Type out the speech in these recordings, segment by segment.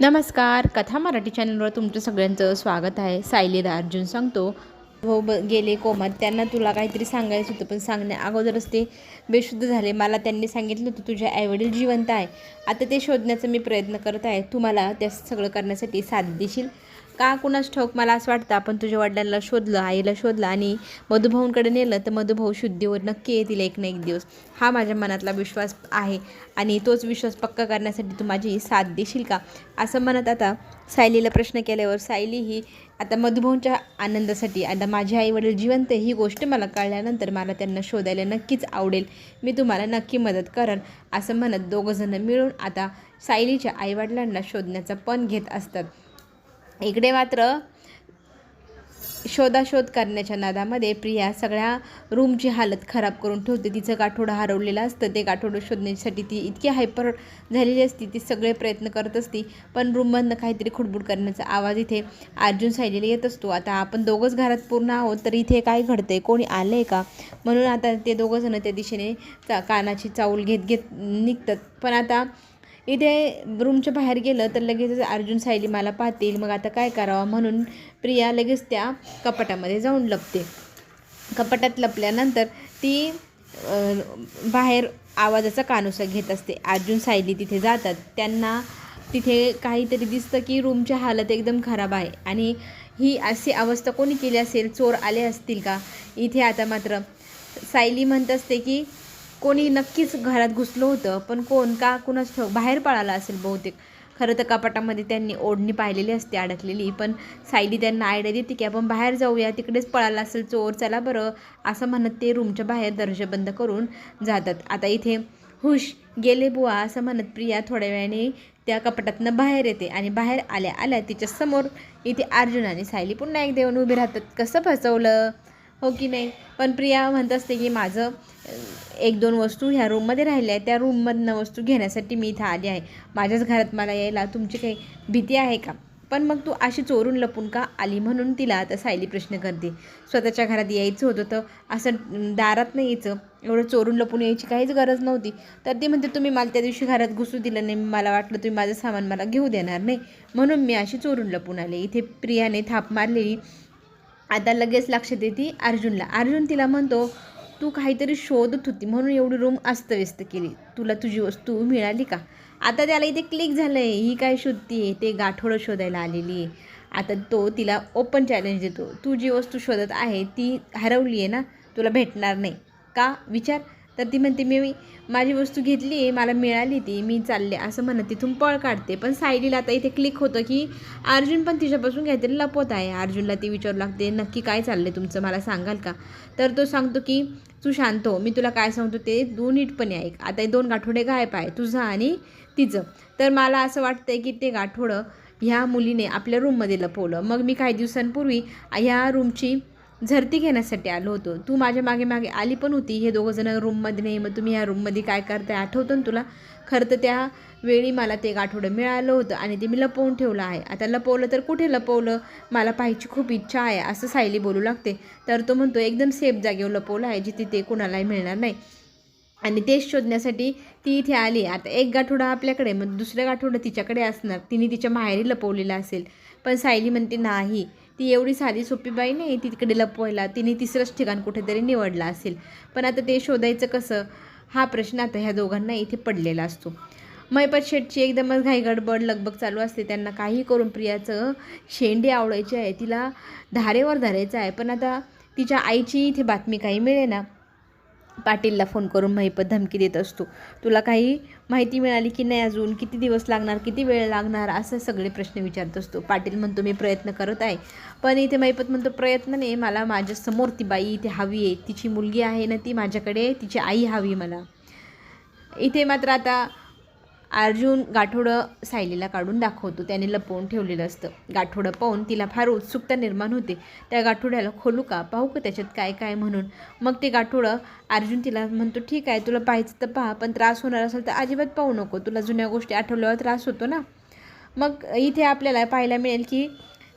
नमस्कार कथा मराठी चॅनलवर तुमचं सगळ्यांचं स्वागत आहे. सायलीदा अर्जुन सांगतो. हो ब गेले कोमात त्यांना तुला काहीतरी सांगायचं होतं पण सांगण्या अगोदरच ते बेशुद्ध झाले. मला त्यांनी सांगितलं होतं तुझे आईवडील जिवंत आहे. आता ते शोधण्याचा मी प्रयत्न करत आहे. तुम्हाला त्या सगळं करण्यासाठी साथ देशील? का कुणाच ठाऊक? मला असं वाटतं आपण तुझ्या वडिलांना शोधलं आईला शोधलं आणि मधुभाऊंकडे नेलं तर मधुभाऊ शुद्धीवर नक्की येतील एक ना एक दिवस. हा माझ्या मनातला विश्वास आहे आणि तोच विश्वास पक्का करण्यासाठी तू माझी साथ देशील का? असं म्हणत आता सायलीला प्रश्न केल्यावर सायली ही आता मधुभाऊंच्या आनंदासाठी आता माझे आई वडील जिवंत ही गोष्ट मला कळल्यानंतर मला त्यांना शोधायला नक्कीच आवडेल. मी तुम्हाला नक्की मदत करेन असं म्हणत दोघंजणं मिळून आता सायलीच्या आईवडिलांना शोधण्याचा पण घेत असतात. इकडे मात्र शोधाशोध करण्याच्या नादामध्ये प्रिया सगळ्या रूमची हालत खराब करून ठेवते. तिचं गाठोडं हरवलेलं असतं. ते गाठोडं शोधण्यासाठी ती इतकी हायपर झालेली असती. ती सगळे प्रयत्न करत असती. पण रूममधनं काहीतरी खुडबुड करण्याचा आवाज इथे अर्जुन सायलीला येत असतो. आता आपण दोघंच घरात पूर्ण आहोत तर इथे काय घडतंय? कोणी आलं आहे का? म्हणून आता ते दोघंजणं त्या दिशेने चा कानाची चाऊल घेत घेत निघतात. पण आता इथे रूमच्या बाहेर गेलं तर लगेच अर्जुन सायली मला पाहतील मग आता काय करावं म्हणून प्रिया लगेच त्या कपाटामध्ये जाऊन लपते. कपाटात लपल्यानंतर ती बाहेर आवाजाचा कानुसा घेत असते. अर्जुन सायली तिथे जातात. त्यांना तिथे काहीतरी दिसतं की रूमची हालत एकदम खराब आहे. आणि ही अशी अवस्था कोणी केली असेल? चोर आले असतील का? इथे आता मात्र सायली म्हणत असते की कोणी नक्कीच घरात घुसलं होतं पण कोण का कुणाच ठेव बाहेर पळाला असेल बहुतेक. खरं तर कपाटामध्ये त्यांनी ओढणी पाहिलेली असते अडकलेली. पण सायली त्यांना आयडिया देते की आपण बाहेर जाऊया तिकडेच पळाला असेल चोर चला बरं. असं म्हणत ते रूमच्या बाहेर दर्जा बंद करून जातात. आता इथे हुश गेले बुवा असं म्हणत प्रिया थोड्या वेळाने त्या कपाटातनं बाहेर येते आणि बाहेर आल्या आल्या तिच्यासमोर इथे अर्जुन आणि सायली पुन्हा एक देऊन उभे राहतात. कसं फसवलं? हो की नाही? पण प्रिया म्हणत असते की माझं एक दोन वस्तू ह्या रूममध्ये राहिल्या आहेत त्या रूममधनं वस्तू घेण्यासाठी मी इथं आली आहे. माझ्याच घरात मला यायला तुमची काही भीती आहे का? पण मग तू अशी चोरून लपून का आली म्हणून तिला आता सायली प्रश्न करते. स्वतःच्या घरात यायचं होतं तर असं दारात नाही यायचं. एवढं चोरून लपून यायची काहीच गरज नव्हती. तर ती म्हणते तुम्ही मला त्या दिवशी घरात घुसू दिलं नाही. मला वाटलं तुम्ही माझं सामान मला घेऊ देणार नाही. म्हणून मी अशी चोरून लपून आले. इथे प्रियाने थाप मारलेली. आता लगेच लक्षात येते अर्जुनला. अर्जुन तिला म्हणतो तू काहीतरी शोधत होती म्हणून एवढी रूम अस्तव्यस्त केली. तुला तुझी वस्तू मिळाली का? आता त्याला इथे क्लिक झालं आहे ही काय शोधती आहे ते गाठोडं शोधायला आलेली आहे आता तो तिला ओपन चॅलेंज देतो. तू जी वस्तू शोधत आहे ती हरवली आहे ना तुला भेटणार नाही. का? विचार. तर ती म्हणते मी माझी वस्तू घेतली आहे मला मिळाली ती मी चालले. असं म्हणत तिथून पळ काढते. पण सायलीला आता इथे क्लिक होतं की अर्जुन पण तिच्यापासून काहीतरी लपवत आहे. अर्जुनला ती विचारू लागते नक्की काय चाललं तुमचं? मला सांगाल का? तर तो सांगतो की तू शांत हो मी तुला काय सांगतो ते दोन नीटपणे ऐक. आता हे दोन गाठोडे गायब आहे तुझं आणि तिचं. तर मला असं वाटतं की ते गाठोडं ह्या मुलीने आपल्या रूममध्ये लपवलं. मग मी काही दिवसांपूर्वी ह्या रूमची झरती घेण्यासाठी आलो होतो. तू माझ्या मागे मागे आली पण होती. हे दोघंजणं रूममध्ये नाही. मग तुम्ही ह्या रूममध्ये काय करताय आठवतं ना तुला? खरं तर त्या वेळी मला ते आठवडं मिळालं होतं आणि ते मी लपवून ठेवलं आहे. आता लपवलं तर कुठे लपवलं? मला पाहायची खूप इच्छा आहे असं सायली बोलू लागते. तर तो म्हणतो एकदम सेफ जागेवर लपवलं आहे जिथे ते कोणालाही मिळणार नाही. आणि तेच शोधण्यासाठी ती इथे आली. आता एक गाठोडा आपल्याकडे मग दुसऱ्या गाठोडं तिच्याकडे असणार. तिने तिच्या माहेरी लपवलेला असेल. पण सायली म्हणते नाही ती एवढी साधी सोपी बाई नाही तिकडे लपवायला. तिने तिसरंच ठिकाण कुठेतरी निवडलं असेल. पण आता ते शोधायचं कसं? हा प्रश्न आता ह्या दोघांना इथे पडलेला असतो. मैपत शेटची एकदमच घाई गडबड लगबग चालू असते. त्यांना काही करून प्रियाचं शेंडे आवडायचे आहे. तिला धारेवर धरायचं आहे. पण आता तिच्या आईची इथे बातमी काही मिळेना. पाटीलला फोन करून महिपत धमकी देत असतो. तुला काही माहिती मिळाली की नाही अजून? किती दिवस लागणार? किती वेळ लागणार? असं सगळे प्रश्न विचारत असतो. पाटील म्हणतो मी प्रयत्न करत आहे. पण इथे महिपत म्हणतो प्रयत्न नाही. मला माझ्यासमोर ती बाई इथे हवी आहे. तिची मुलगी आहे ना ती माझ्याकडे तिची आई हवी मला. इथे मात्र आता अर्जुन गाठोडं सायलीला काढून दाखवतो. त्याने लपवून ठेवलेलं असतं. गाठोडं पाहून तिला फार उत्सुकता निर्माण होते. त्या गाठोड्याला खोलू का? पाहू का त्याच्यात काय काय? म्हणून. मग ते गाठोडं अर्जुन तिला म्हणतो ठीक आहे तुला पाहायचं तर पहा पण त्रास होणार असेल तर अजिबात पाहू नको. तुला जुन्या गोष्टी आठवल्यावर त्रास होतो ना. मग इथे आपल्याला पाहायला मिळेल की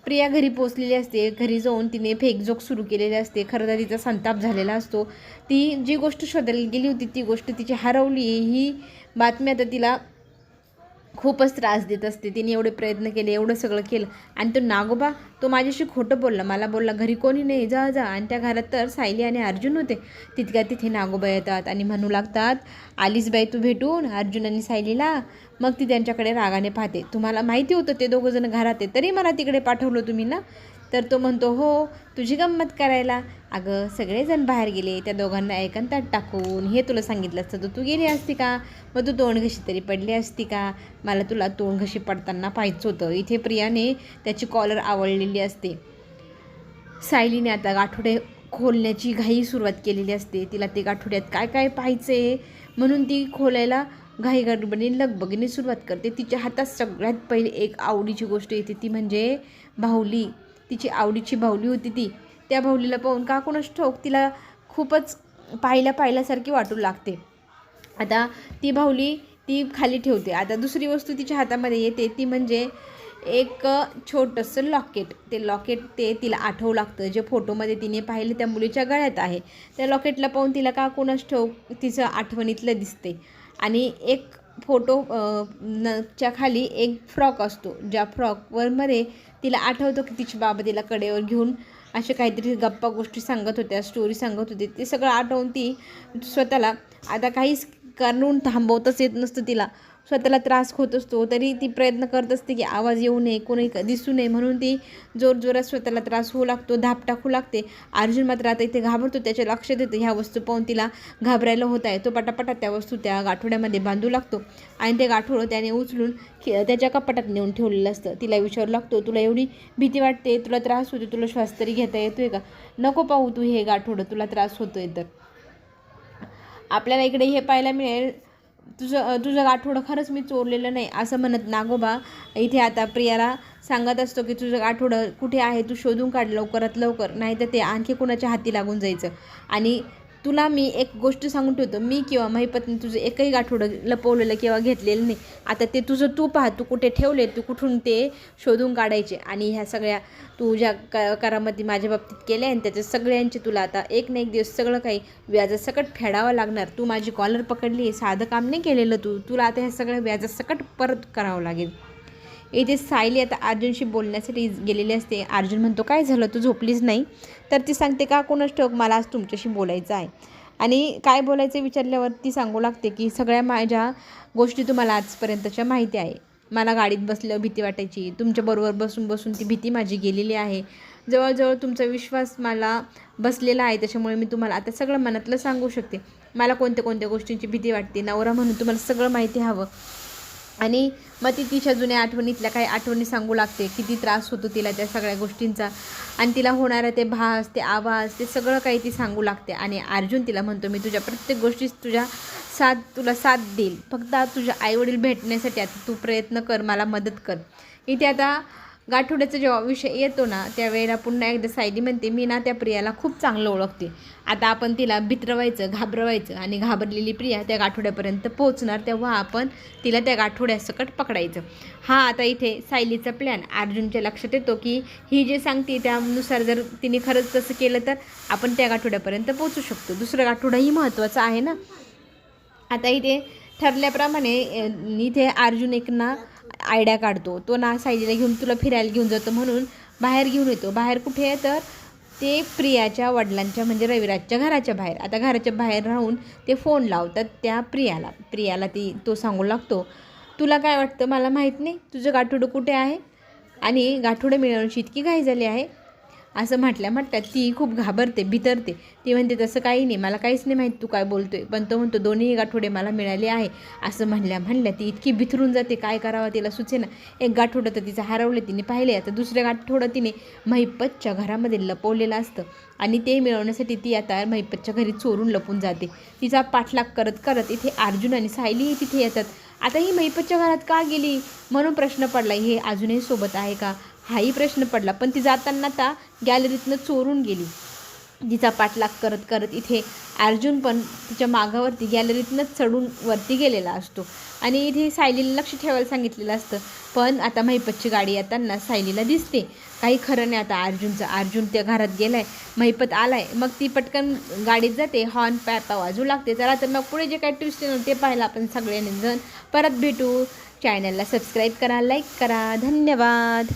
प्रिया घरी पोचलेली असते. घरी जाऊन तिने फेकजोक सुरू केलेली असते. खरं तर तिचा संताप झालेला असतो. ती जी गोष्ट शोधायला गेली होती ती गोष्ट तिची हरवली ही बातमी आता तिला खूपच त्रास देत असते. तिने एवढे प्रयत्न केले एवढं सगळं केलं. आणि तो नागोबा तो माझ्याशी खोटं बोलला. मला बोलला घरी कोणी नाही जा जा. आणि त्या घरात तर सायली आणि अर्जुन होते. तितक्या तिथे नागोबा येतात आणि म्हणू लागतात आलीस बाई तू भेटून अर्जुन आणि सायलीला. मग ती त्यांच्याकडे रागाने पाहते. तुम्हाला माहिती होतं ते दोघंजण घरात आहे तरी मला तिकडे पाठवलं तुम्ही ना? तर तो म्हणतो हो तुझी गंमत करायला. अगं सगळेजण बाहेर गेले त्या दोघांना एकांतात टाकून हे तुला सांगितलं असतं तर तू गेली असती का? मग तू तोंड घशी तरी पडली असती का? मला तुला तोंड घशी पडताना पाहायचं होतं. इथे प्रियाने त्याची कॉलर आवडलेली असते. सायलीने आता गाठोडे खोलण्याची घाई सुरुवात केलेली असते. तिला ते गाठोड्यात काय काय पाहायचं आहे म्हणून ती खोलायला घाई गडबडीने लगबगीने सुरुवात करते. तिच्या हातात सगळ्यात पहिले एक आवडीची गोष्ट येते ती म्हणजे बाहुली तिची आवडीची बाहुली होती ती. त्या भाऊलीला पाहून का कोणाच ठोक तिला खूपच पाहिल्या पाहिल्यासारखी वाटू लागते. आता ती बाहुली ती खाली ठेवते. आता दुसरी वस्तू तिच्या हातामध्ये येते. ती म्हणजे एक छोटंसं लॉकेट. ते लॉकेट ते तिला आठवू लागतं. जे फोटोमध्ये तिने पाहिलं त्या मुलीच्या गळ्यात आहे. त्या लॉकेटला पाहून तिला का कोणाच ठेव तिचं आठवणीतलं दिसते. आणि एक फोटो न च्या खाली एक फ्रॉक असतो. ज्या फ्रॉकवरमध्ये तिला आठवतो की तिची बाबा तिला कडेवर घेऊन असे काहीतरी गप्पा गोष्टी सांगत होत्या स्टोरी सांगत होती. ते सगळं आठवून ती स्वतःला आता काहीच करून थांबवतच येत नसतं तिला. स्वतःला त्रास होत असतो. तरी ती प्रयत्न करत असते की आवाज येऊ नये कोणी दिसू नये. म्हणून ती जोरजोरात स्वतःला त्रास होऊ लागतो धाप टाकू लागते. अर्जुन मात्र आता इथे घाबरतो त्याच्या लक्षात येतं ह्या वस्तू पाहून तिला घाबरायला होत आहे. तो पटापटात त्या वस्तू त्या गाठोड्यामध्ये बांधू लागतो आणि ते गाठोडं त्याने उचलून त्याच्या कपाटात नेऊन ठेवलेलं असतं. तिला विचारू लागतो तुला एवढी भीती वाटते? तुला त्रास होतो तुला श्वास तरी घेता येतोय का? नको पाहू तू हे गाठोडं तुला त्रास होतोय तर. आपल्याला इकडे हे पाहायला मिळेल तुझं तुझं गाठोडं खरंच मी चोरलेलं नाही असं म्हणत नागोबा इथे आता प्रियाला सांगत असतो की तुझं गाठोडं कुठे आहे? तू शोधून काढ लवकरात लवकर नाही तर ते आणखी कुणाच्या हाती लागून जायचं. आणि तुला मी एक गोष्ट सांगून ठेवतो. मी किंवा माझी पत्नी तुझं एकही गाठोडं लपवलेलं किंवा घेतलेलं नाही. आता ते तुझं तू पाहा तू कुठे ठेवले तू कुठून ते शोधून काढायचे. आणि ह्या सगळ्या तू ज्या क करामती माझ्या बाबतीत केल्या आणि त्याच्या सगळ्यांचे तुला आता एक ना एक दिवस सगळं काही व्याजासकट फेडावं लागणार. तू माझी कॉलर पकडली आहे साधं काम नाही केलेलं तू. तुला आता ह्या सगळ्या व्याजासकट परत करावं लागेल. इथे सायली आता अर्जुनशी बोलण्यासाठी गेलेली असते. अर्जुन म्हणतो काय झालं? तू झोपलीच नाही. तर ती सांगते का कोणच ठोक मला आज तुमच्याशी बोलायचं आहे. आणि काय बोलायचं विचारल्यावर ती सांगू लागते की सगळ्या माझ्या गोष्टी तुम्हाला आजपर्यंतच्या माहिती आहे. मला गाडीत बसल्यावर भीती वाटायची. तुमच्याबरोबर बसून बसून ती भीती माझी गेलेली आहे. जवळजवळ तुमचा विश्वास मला बसलेला आहे. त्याच्यामुळे मी तुम्हाला आता सगळं मनातलं सांगू शकते. मला कोणत्या कोणत्या गोष्टींची भीती वाटते? नवरा म्हणून तुम्हाला सगळं माहिती हवं. आणि मग ती तिच्या जुन्या आठवणीतल्या काही आठवणी सांगू लागते. किती त्रास होतो तिला त्या सगळ्या गोष्टींचा. आणि तिला होणारा ते भास ते आवाज ते सगळं काही ती सांगू लागते. आणि अर्जुन तिला म्हणतो मी तुझ्या प्रत्येक गोष्टीत तुझ्या साथ तुला साथ देईल. फक्त तुझ्या आईवडील भेटण्यासाठी आता तू प्रयत्न कर मला मदत कर. इथे आता गाठोड्याचा जेव्हा विषय येतो ना त्यावेळेला पुन्हा एकदा सायली म्हणते मी ना त्या प्रियाला खूप चांगलं ओळखते. आता आपण तिला भित्रवायचं घाबरवायचं आणि घाबरलेली प्रिया त्या गाठोड्यापर्यंत पोहोचणार तेव्हा आपण तिला त्या गाठोड्यासकट पकडायचं. हा आता इथे सायलीचा प्लॅन अर्जुनच्या लक्षात येतो की ही जे सांगते त्यानुसार जर तिने खरंच तसं केलं तर आपण त्या गाठोड्यापर्यंत पोहोचू शकतो. दुसरं गाठोडाही महत्त्वाचं आहे ना. आता इथे ठरल्याप्रमाणे इथे अर्जुन एक ना आयडिया काढतो. तो ना सायलीला घेऊन तुला फिरायला घेऊन जातो म्हणून बाहेर घेऊन येतो. बाहेर कुठे आहे तर ते प्रियाच्या वडिलांच्या म्हणजे रविराजच्या घराच्या बाहेर. आता घराच्या बाहेर राहून ते फोन लावतात त्या प्रियाला. प्रियाला ती तो सांगू लागतो तुला काय वाटतं? मला माहीत नाही. तुझं गाठोडं कुठे आहे? आणि गाठोडं मिळवण्याची इतकी घाई झाली आहे. असं म्हटल्या म्हटल्यात ती खूप घाबरते भितरते. ती म्हणते तसं काही नाही मला काहीच नाही माहीत तू काय बोलतोय. पण तो म्हणतो दोन्ही गाठोडे मला मिळाले आहे. असं म्हणल्या म्हणल्या ती इतकी बिथरून जाते काय करावं तिला सुचेना एक गाठोडं तर तिचं हरवलं तिने पाहिले आता दुसऱ्या गाठोडं तिने महिपतच्या घरामध्ये लपवलेलं असतं आणि ते मिळवण्यासाठी ती आता महिपतच्या घरी चोरून लपून जाते. तिचा पाठलाग करत करत इथे अर्जुन आणि सायलीही तिथे येतात. आता ही महिपतच्या घरात का गेली? म्हणून प्रश्न पडला हे अजूनही सोबत आहे का? हाही प्रश्न पडला. पण ती जाताना आता गॅलरीतनं चोरून गेली. तिचा पाठलाग करत करत इथे अर्जुन पण तिच्या मागावरती गॅलरीतनंच चढून वरती गेलेला असतो. आणि इथे सायलीला लक्ष ठेवायला सांगितलेलं असतं. पण आता महिपतची गाडी येताना सायलीला दिसते. काही खरं नाही आता अर्जुनचं. अर्जुन त्या घरात गेलाय. महिपत आलाय. मग ती पटकन गाडीत जाते. हॉर्न पॅपा वाजू लागते. चला तर मग पुढे जे काही ट्विस्ट येणार ते पाहायला आपण सगळ्यांनी जण परत भेटू. चॅनलला सबस्क्राईब करा लाईक करा. धन्यवाद.